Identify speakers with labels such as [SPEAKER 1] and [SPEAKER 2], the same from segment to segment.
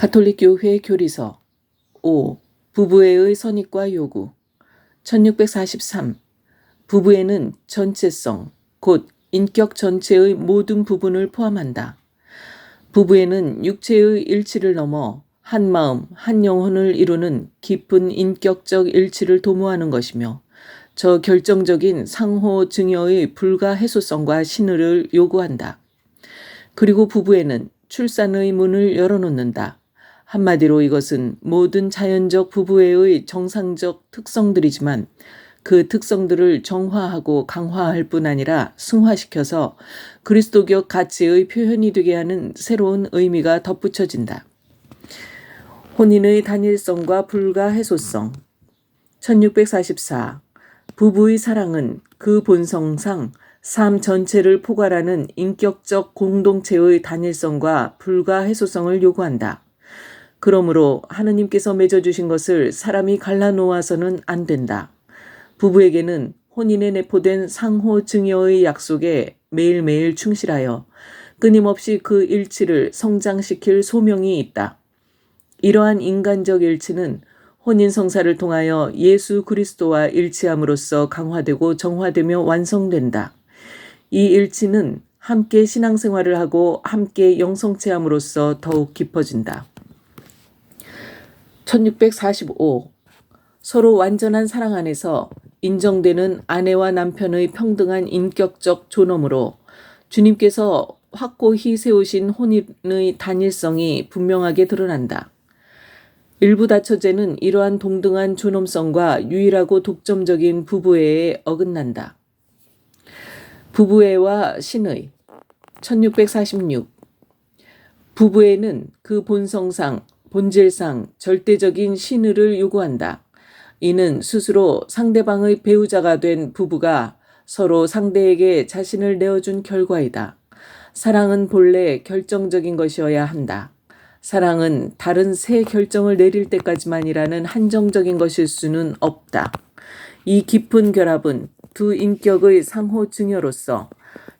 [SPEAKER 1] 가톨릭 교회 교리서 5. 부부애의 선입과 요구 1643. 부부애는 전체성, 곧 인격 전체의 모든 부분을 포함한다. 부부애는 육체의 일치를 넘어 한 마음, 한 영혼을 이루는 깊은 인격적 일치를 도모하는 것이며 저 결정적인 상호 증여의 불가해소성과 신의를 요구한다. 그리고 부부애는 출산의 문을 열어놓는다. 한마디로 이것은 모든 자연적 부부애의 정상적 특성들이지만 그 특성들을 정화하고 강화할 뿐 아니라 승화시켜서 그리스도격 가치의 표현이 되게 하는 새로운 의미가 덧붙여진다. 혼인의 단일성과 불가해소성 1644 부부의 사랑은 그 본성상 삶 전체를 포괄하는 인격적 공동체의 단일성과 불가해소성을 요구한다. 그러므로 하느님께서 맺어주신 것을 사람이 갈라놓아서는 안 된다. 부부에게는 혼인에 내포된 상호 증여의 약속에 매일매일 충실하여 끊임없이 그 일치를 성장시킬 소명이 있다. 이러한 인간적 일치는 혼인 성사를 통하여 예수 그리스도와 일치함으로써 강화되고 정화되며 완성된다. 이 일치는 함께 신앙생활을 하고 함께 영성체함으로써 더욱 깊어진다. 1645. 서로 완전한 사랑 안에서 인정되는 아내와 남편의 평등한 인격적 존엄으로 주님께서 확고히 세우신 혼인의 단일성이 분명하게 드러난다. 일부 다처제는 이러한 동등한 존엄성과 유일하고 독점적인 부부애에 어긋난다. 부부애와 신의 1646 부부애는 그 본성상 본질상 절대적인 신의를 요구한다. 이는 스스로 상대방의 배우자가 된 부부가 서로 상대에게 자신을 내어준 결과이다. 사랑은 본래 결정적인 것이어야 한다. 사랑은 다른 새 결정을 내릴 때까지만이라는 한정적인 것일 수는 없다. 이 깊은 결합은 두 인격의 상호 증여로서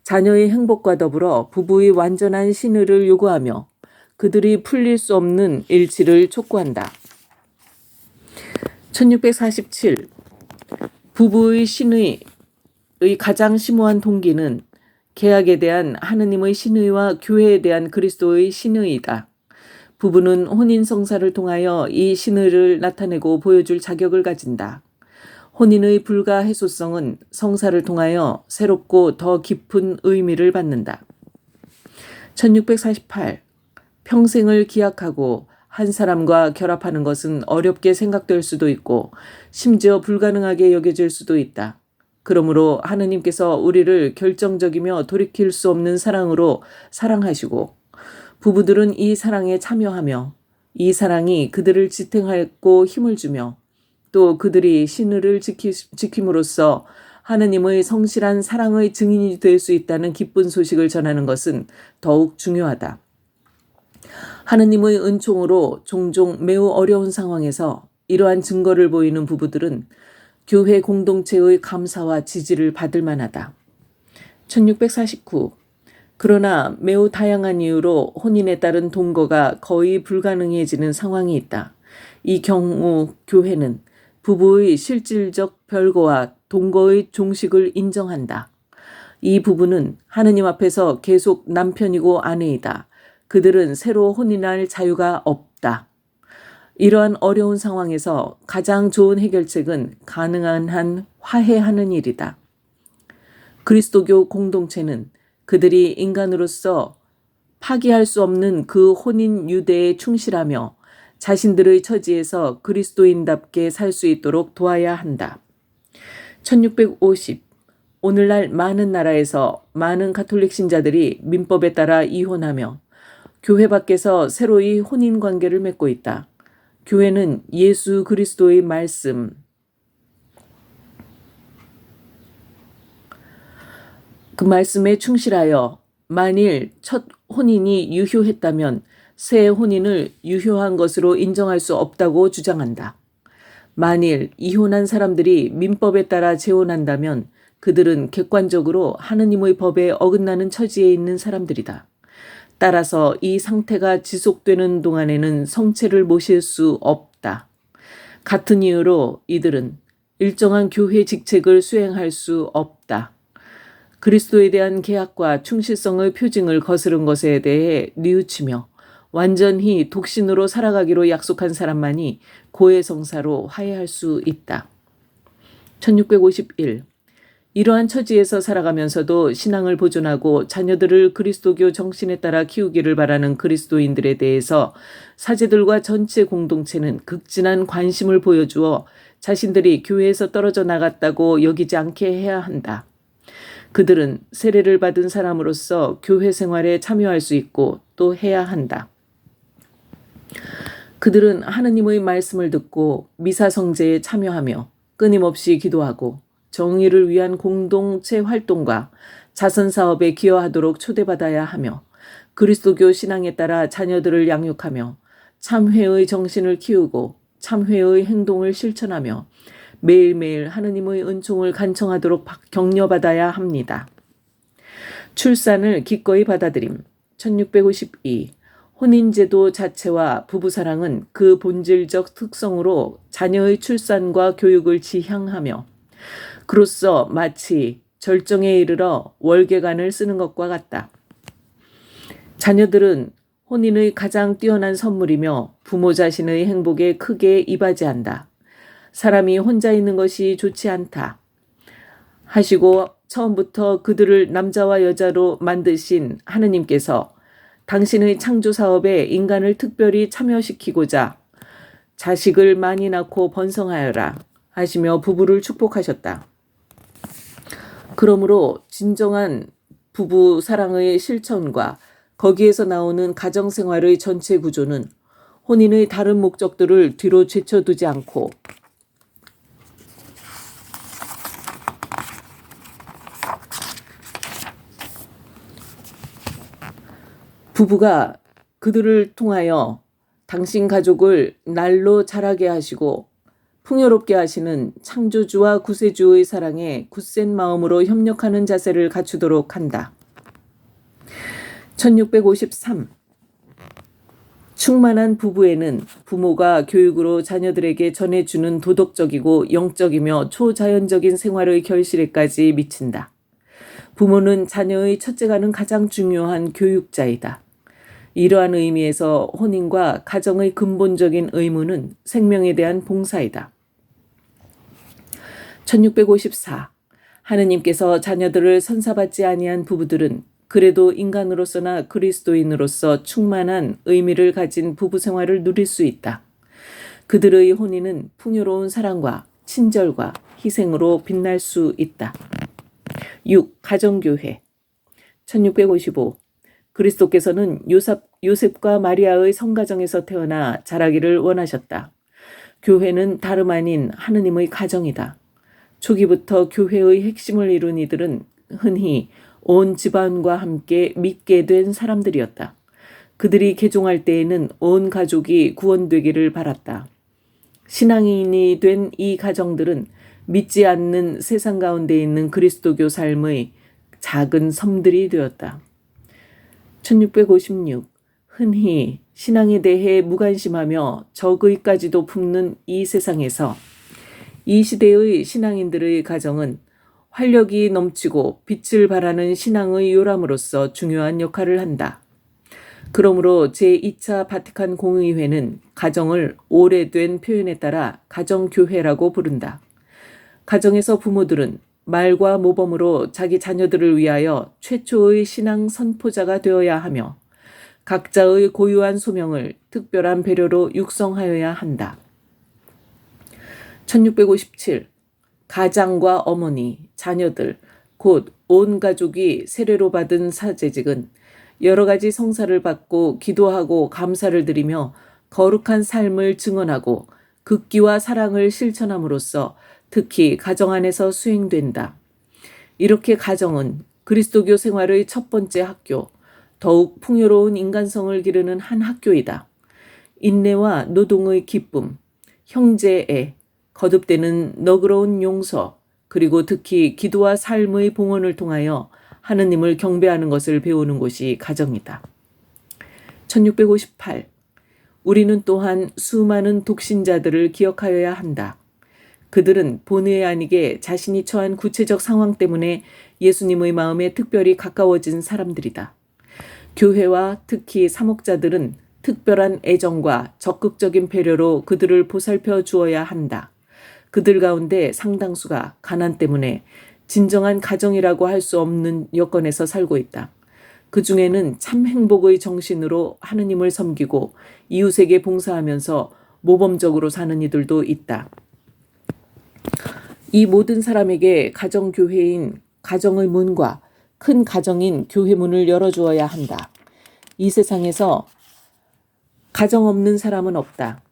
[SPEAKER 1] 자녀의 행복과 더불어 부부의 완전한 신의를 요구하며 그들이 풀릴 수 없는 일치를 촉구한다. 1647 부부의 신의의 가장 심오한 동기는 계약에 대한 하느님의 신의와 교회에 대한 그리스도의 신의이다. 부부는 혼인 성사를 통하여 이 신의를 나타내고 보여줄 자격을 가진다. 혼인의 불가 해소성은 성사를 통하여 새롭고 더 깊은 의미를 받는다. 1648 평생을 기약하고 한 사람과 결합하는 것은 어렵게 생각될 수도 있고 심지어 불가능하게 여겨질 수도 있다. 그러므로 하느님께서 우리를 결정적이며 돌이킬 수 없는 사랑으로 사랑하시고 부부들은 이 사랑에 참여하며 이 사랑이 그들을 지탱하고 힘을 주며 또 그들이 신의를 지키, 지킴으로써 하느님의 성실한 사랑의 증인이 될 수 있다는 기쁜 소식을 전하는 것은 더욱 중요하다. 하느님의 은총으로 종종 매우 어려운 상황에서 이러한 증거를 보이는 부부들은 교회 공동체의 감사와 지지를 받을 만하다. 1649. 그러나 매우 다양한 이유로 혼인에 따른 동거가 거의 불가능해지는 상황이 있다. 이 경우 교회는 부부의 실질적 별거와 동거의 종식을 인정한다. 이 부부는 하느님 앞에서 계속 남편이고 아내이다. 그들은 새로 혼인할 자유가 없다. 이러한 어려운 상황에서 가장 좋은 해결책은 가능한 한 화해하는 일이다. 그리스도교 공동체는 그들이 인간으로서 파기할 수 없는 그 혼인 유대에 충실하며 자신들의 처지에서 그리스도인답게 살 수 있도록 도와야 한다. 1650 오늘날 많은 나라에서 많은 가톨릭 신자들이 민법에 따라 이혼하며 교회 밖에서 새로이 혼인 관계를 맺고 있다. 교회는 예수 그리스도의 말씀, 그 말씀에 충실하여 만일 첫 혼인이 유효했다면 새 혼인을 유효한 것으로 인정할 수 없다고 주장한다. 만일 이혼한 사람들이 민법에 따라 재혼한다면 그들은 객관적으로 하느님의 법에 어긋나는 처지에 있는 사람들이다. 따라서 이 상태가 지속되는 동안에는 성체를 모실 수 없다. 같은 이유로 이들은 일정한 교회 직책을 수행할 수 없다. 그리스도에 대한 계약과 충실성의 표징을 거스른 것에 대해 뉘우치며 완전히 독신으로 살아가기로 약속한 사람만이 고해성사로 화해할 수 있다. 1651. 이러한 처지에서 살아가면서도 신앙을 보존하고 자녀들을 그리스도교 정신에 따라 키우기를 바라는 그리스도인들에 대해서 사제들과 전체 공동체는 극진한 관심을 보여주어 자신들이 교회에서 떨어져 나갔다고 여기지 않게 해야 한다. 그들은 세례를 받은 사람으로서 교회 생활에 참여할 수 있고 또 해야 한다. 그들은 하느님의 말씀을 듣고 미사성제에 참여하며 끊임없이 기도하고 정의를 위한 공동체 활동과 자선 사업에 기여하도록 초대받아야 하며 그리스도교 신앙에 따라 자녀들을 양육하며 참회의 정신을 키우고 참회의 행동을 실천하며 매일매일 하느님의 은총을 간청하도록 격려받아야 합니다. 출산을 기꺼이 받아들임 1652 혼인제도 자체와 부부사랑은 그 본질적 특성으로 자녀의 출산과 교육을 지향하며 그로써 마치 절정에 이르러 월계관을 쓰는 것과 같다. 자녀들은 혼인의 가장 뛰어난 선물이며 부모 자신의 행복에 크게 이바지한다. 사람이 혼자 있는 것이 좋지 않다. 하시고 처음부터 그들을 남자와 여자로 만드신 하느님께서 당신의 창조 사업에 인간을 특별히 참여시키고자 자식을 많이 낳고 번성하여라 하시며 부부를 축복하셨다. 그러므로 진정한 부부 사랑의 실천과 거기에서 나오는 가정 생활의 전체 구조는 혼인의 다른 목적들을 뒤로 제쳐두지 않고 부부가 그들을 통하여 당신 가족을 날로 자라게 하시고 풍요롭게 하시는 창조주와 구세주의 사랑에 굳센 마음으로 협력하는 자세를 갖추도록 한다. 1653. 충만한 부부에는 부모가 교육으로 자녀들에게 전해주는 도덕적이고 영적이며 초자연적인 생활의 결실에까지 미친다. 부모는 자녀의 첫째가는 가장 중요한 교육자이다. 이러한 의미에서 혼인과 가정의 근본적인 의무는 생명에 대한 봉사이다. 1654. 하느님께서 자녀들을 선사받지 아니한 부부들은 그래도 인간으로서나 그리스도인으로서 충만한 의미를 가진 부부 생활을 누릴 수 있다. 그들의 혼인은 풍요로운 사랑과 친절과 희생으로 빛날 수 있다. 6. 가정교회 1655. 그리스도께서는 요셉, 요셉과 마리아의 성가정에서 태어나 자라기를 원하셨다. 교회는 다름 아닌 하느님의 가정이다. 초기부터 교회의 핵심을 이룬 이들은 흔히 온 집안과 함께 믿게 된 사람들이었다. 그들이 개종할 때에는 온 가족이 구원되기를 바랐다. 신앙인이 된 이 가정들은 믿지 않는 세상 가운데 있는 그리스도교 삶의 작은 섬들이 되었다. 1656. 흔히 신앙에 대해 무관심하며 적의까지도 품는 이 세상에서 이 시대의 신앙인들의 가정은 활력이 넘치고 빛을 발하는 신앙의 요람으로서 중요한 역할을 한다. 그러므로 제2차 바티칸 공의회는 가정을 오래된 표현에 따라 가정교회라고 부른다. 가정에서 부모들은 말과 모범으로 자기 자녀들을 위하여 최초의 신앙 선포자가 되어야 하며 각자의 고유한 소명을 특별한 배려로 육성하여야 한다. 1657. 가장과 어머니, 자녀들, 곧 온 가족이 세례로 받은 사제직은 여러 가지 성사를 받고 기도하고 감사를 드리며 거룩한 삶을 증언하고 극기와 사랑을 실천함으로써 특히 가정 안에서 수행된다. 이렇게 가정은 그리스도교 생활의 첫 번째 학교, 더욱 풍요로운 인간성을 기르는 한 학교이다. 인내와 노동의 기쁨, 형제애, 거듭되는 너그러운 용서, 그리고 특히 기도와 삶의 봉헌을 통하여 하느님을 경배하는 것을 배우는 곳이 가정이다. 1658. 우리는 또한 수많은 독신자들을 기억하여야 한다. 그들은 본의 아니게 자신이 처한 구체적 상황 때문에 예수님의 마음에 특별히 가까워진 사람들이다. 교회와 특히 사목자들은 특별한 애정과 적극적인 배려로 그들을 보살펴 주어야 한다. 그들 가운데 상당수가 가난 때문에 진정한 가정이라고 할 수 없는 여건에서 살고 있다. 그 중에는 참 행복의 정신으로 하느님을 섬기고 이웃에게 봉사하면서 모범적으로 사는 이들도 있다. 이 모든 사람에게 가정교회인 가정의 문과 큰 가정인 교회 문을 열어주어야 한다. 이 세상에서 가정 없는 사람은 없다.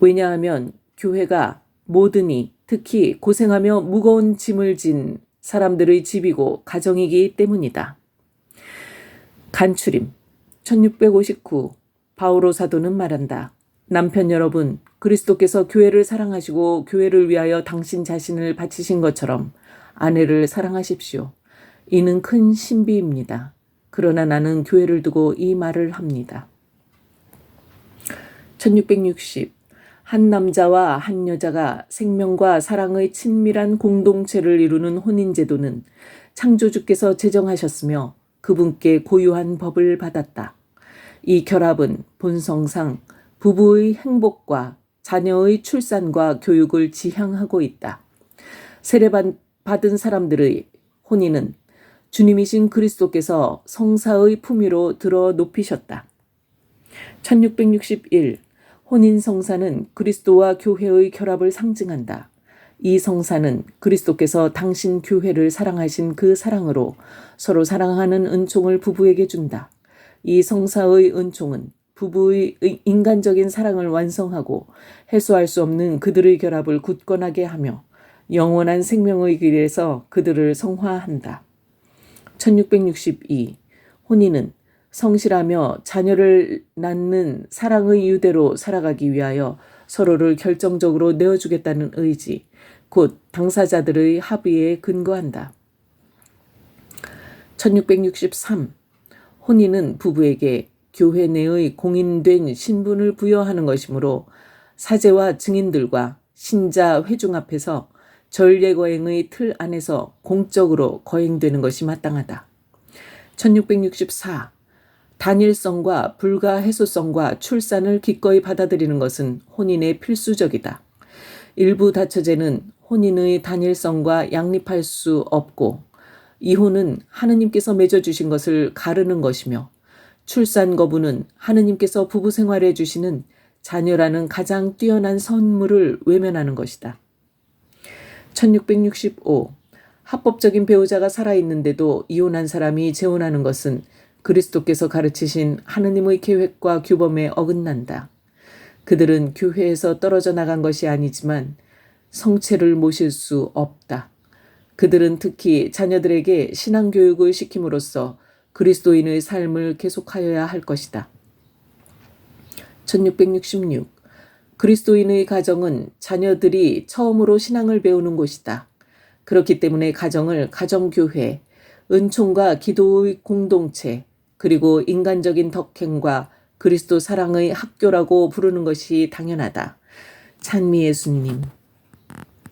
[SPEAKER 1] 왜냐하면 교회가 모든이 특히 고생하며 무거운 짐을 진 사람들의 집이고 가정이기 때문이다. 간추림 1659 바오로 사도는 말한다. 남편 여러분, 그리스도께서 교회를 사랑하시고 교회를 위하여 당신 자신을 바치신 것처럼 아내를 사랑하십시오. 이는 큰 신비입니다. 그러나 나는 교회를 두고 이 말을 합니다. 1660. 한 남자와 한 여자가 생명과 사랑의 친밀한 공동체를 이루는 혼인제도는 창조주께서 제정하셨으며 그분께 고유한 법을 받았다. 이 결합은 본성상 부부의 행복과 자녀의 출산과 교육을 지향하고 있다. 세례받은 사람들의 혼인은 주님이신 그리스도께서 성사의 품위로 들어 높이셨다. 1661 혼인 성사는 그리스도와 교회의 결합을 상징한다. 이 성사는 그리스도께서 당신 교회를 사랑하신 그 사랑으로 서로 사랑하는 은총을 부부에게 준다. 이 성사의 은총은 부부의 인간적인 사랑을 완성하고 해소할 수 없는 그들의 결합을 굳건하게 하며 영원한 생명의 길에서 그들을 성화한다. 1662 혼인은 성실하며 자녀를 낳는 사랑의 유대로 살아가기 위하여 서로를 결정적으로 내어주겠다는 의지, 곧 당사자들의 합의에 근거한다. 1663. 혼인은 부부에게 교회 내의 공인된 신분을 부여하는 것이므로 사제와 증인들과 신자 회중 앞에서 전례 거행의 틀 안에서 공적으로 거행되는 것이 마땅하다. 1664. 단일성과 불가해소성과 출산을 기꺼이 받아들이는 것은 혼인의 필수적이다. 일부 다처제는 혼인의 단일성과 양립할 수 없고 이혼은 하느님께서 맺어주신 것을 가르는 것이며 출산 거부는 하느님께서 부부 생활에 주시는 자녀라는 가장 뛰어난 선물을 외면하는 것이다. 1665. 합법적인 배우자가 살아있는데도 이혼한 사람이 재혼하는 것은 그리스도께서 가르치신 하느님의 계획과 규범에 어긋난다. 그들은 교회에서 떨어져 나간 것이 아니지만 성체를 모실 수 없다. 그들은 특히 자녀들에게 신앙교육을 시킴으로써 그리스도인의 삶을 계속하여야 할 것이다. 1666. 그리스도인의 가정은 자녀들이 처음으로 신앙을 배우는 곳이다. 그렇기 때문에 가정을 가정교회, 은총과 기도의 공동체, 그리고 인간적인 덕행과 그리스도 사랑의 학교라고 부르는 것이 당연하다. 찬미 예수님.